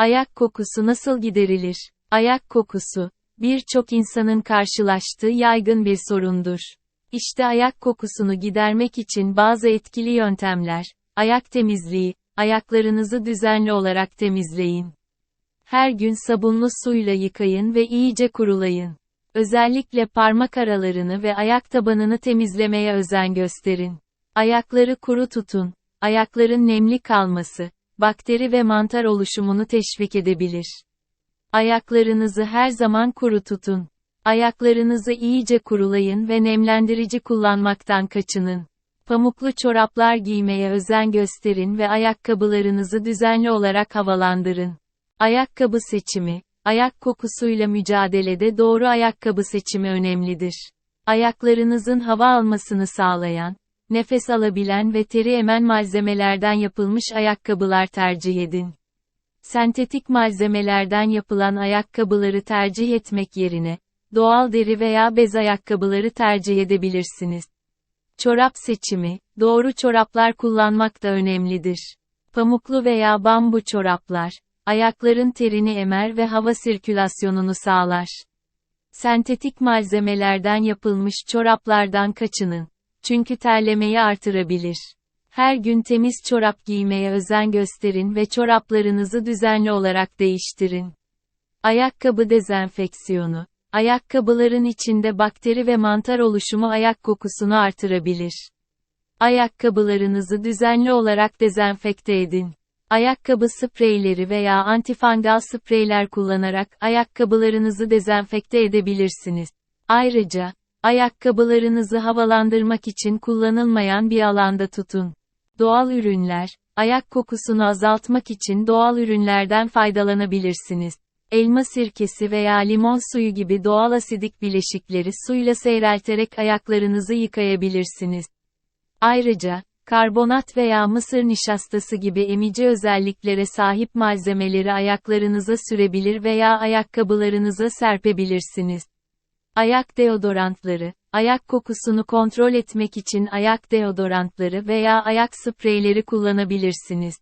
Ayak kokusu nasıl giderilir? Ayak kokusu, birçok insanın karşılaştığı yaygın bir sorundur. İşte ayak kokusunu gidermek için bazı etkili yöntemler. Ayak temizliği, ayaklarınızı düzenli olarak temizleyin. Her gün sabunlu suyla yıkayın ve iyice kurulayın. Özellikle parmak aralarını ve ayak tabanını temizlemeye özen gösterin. Ayakları kuru tutun. Ayakların nemli kalması, bakteri ve mantar oluşumunu teşvik edebilir. Ayaklarınızı her zaman kuru tutun. Ayaklarınızı iyice kurulayın ve nemlendirici kullanmaktan kaçının. Pamuklu çoraplar giymeye özen gösterin ve ayakkabılarınızı düzenli olarak havalandırın. Ayakkabı seçimi, ayak kokusuyla mücadelede doğru ayakkabı seçimi önemlidir. Ayaklarınızın hava almasını sağlayan, nefes alabilen ve teri emen malzemelerden yapılmış ayakkabılar tercih edin. Sentetik malzemelerden yapılan ayakkabıları tercih etmek yerine, doğal deri veya bez ayakkabıları tercih edebilirsiniz. Çorap seçimi, doğru çoraplar kullanmak da önemlidir. Pamuklu veya bambu çoraplar, ayakların terini emer ve hava sirkülasyonunu sağlar. Sentetik malzemelerden yapılmış çoraplardan kaçının. Çünkü terlemeyi artırabilir. Her gün temiz çorap giymeye özen gösterin ve çoraplarınızı düzenli olarak değiştirin. Ayakkabı dezenfeksiyonu. Ayakkabıların içinde bakteri ve mantar oluşumu ayak kokusunu artırabilir. Ayakkabılarınızı düzenli olarak dezenfekte edin. Ayakkabı spreyleri veya antifangal spreyler kullanarak ayakkabılarınızı dezenfekte edebilirsiniz. Ayrıca, ayakkabılarınızı havalandırmak için kullanılmayan bir alanda tutun. Doğal ürünler, ayak kokusunu azaltmak için doğal ürünlerden faydalanabilirsiniz. Elma sirkesi veya limon suyu gibi doğal asidik bileşikleri suyla seyrelterek ayaklarınızı yıkayabilirsiniz. Ayrıca, karbonat veya mısır nişastası gibi emici özelliklere sahip malzemeleri ayaklarınıza sürebilir veya ayakkabılarınıza serpebilirsiniz. Ayak deodorantları, ayak kokusunu kontrol etmek için ayak deodorantları veya ayak spreyleri kullanabilirsiniz.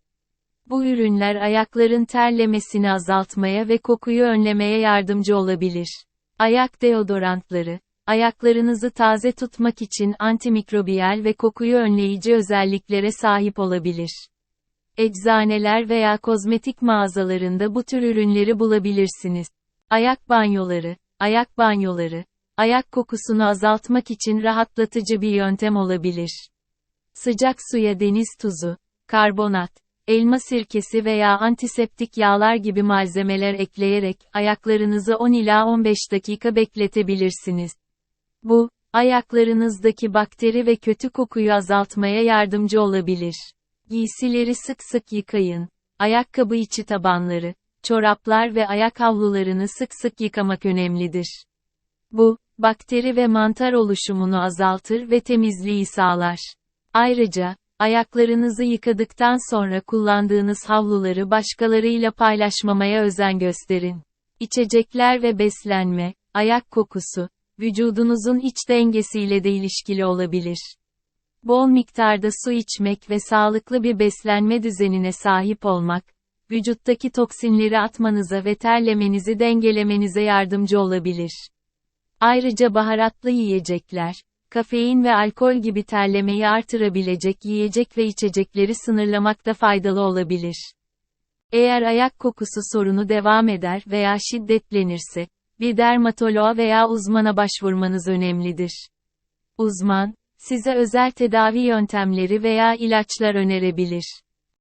Bu ürünler ayakların terlemesini azaltmaya ve kokuyu önlemeye yardımcı olabilir. Ayak deodorantları, ayaklarınızı taze tutmak için antimikrobiyal ve kokuyu önleyici özelliklere sahip olabilir. Eczaneler veya kozmetik mağazalarında bu tür ürünleri bulabilirsiniz. Ayak banyoları, ayak banyoları, ayak kokusunu azaltmak için rahatlatıcı bir yöntem olabilir. Sıcak suya deniz tuzu, karbonat, elma sirkesi veya antiseptik yağlar gibi malzemeler ekleyerek ayaklarınızı 10 ila 15 dakika bekletebilirsiniz. Bu, ayaklarınızdaki bakteri ve kötü kokuyu azaltmaya yardımcı olabilir. Giysileri sık sık yıkayın. Ayakkabı içi tabanları, çoraplar ve ayak havlularını sık sık yıkamak önemlidir. Bu, bakteri ve mantar oluşumunu azaltır ve temizliği sağlar. Ayrıca, ayaklarınızı yıkadıktan sonra kullandığınız havluları başkalarıyla paylaşmamaya özen gösterin. İçecekler ve beslenme, ayak kokusu, vücudunuzun iç dengesiyle de ilişkili olabilir. Bol miktarda su içmek ve sağlıklı bir beslenme düzenine sahip olmak, vücuttaki toksinleri atmanıza ve terlemenizi dengelemenize yardımcı olabilir. Ayrıca baharatlı yiyecekler, kafein ve alkol gibi terlemeyi artırabilecek yiyecek ve içecekleri sınırlamakta faydalı olabilir. Eğer ayak kokusu sorunu devam eder veya şiddetlenirse, bir dermatoloğa veya uzmana başvurmanız önemlidir. Uzman, size özel tedavi yöntemleri veya ilaçlar önerebilir.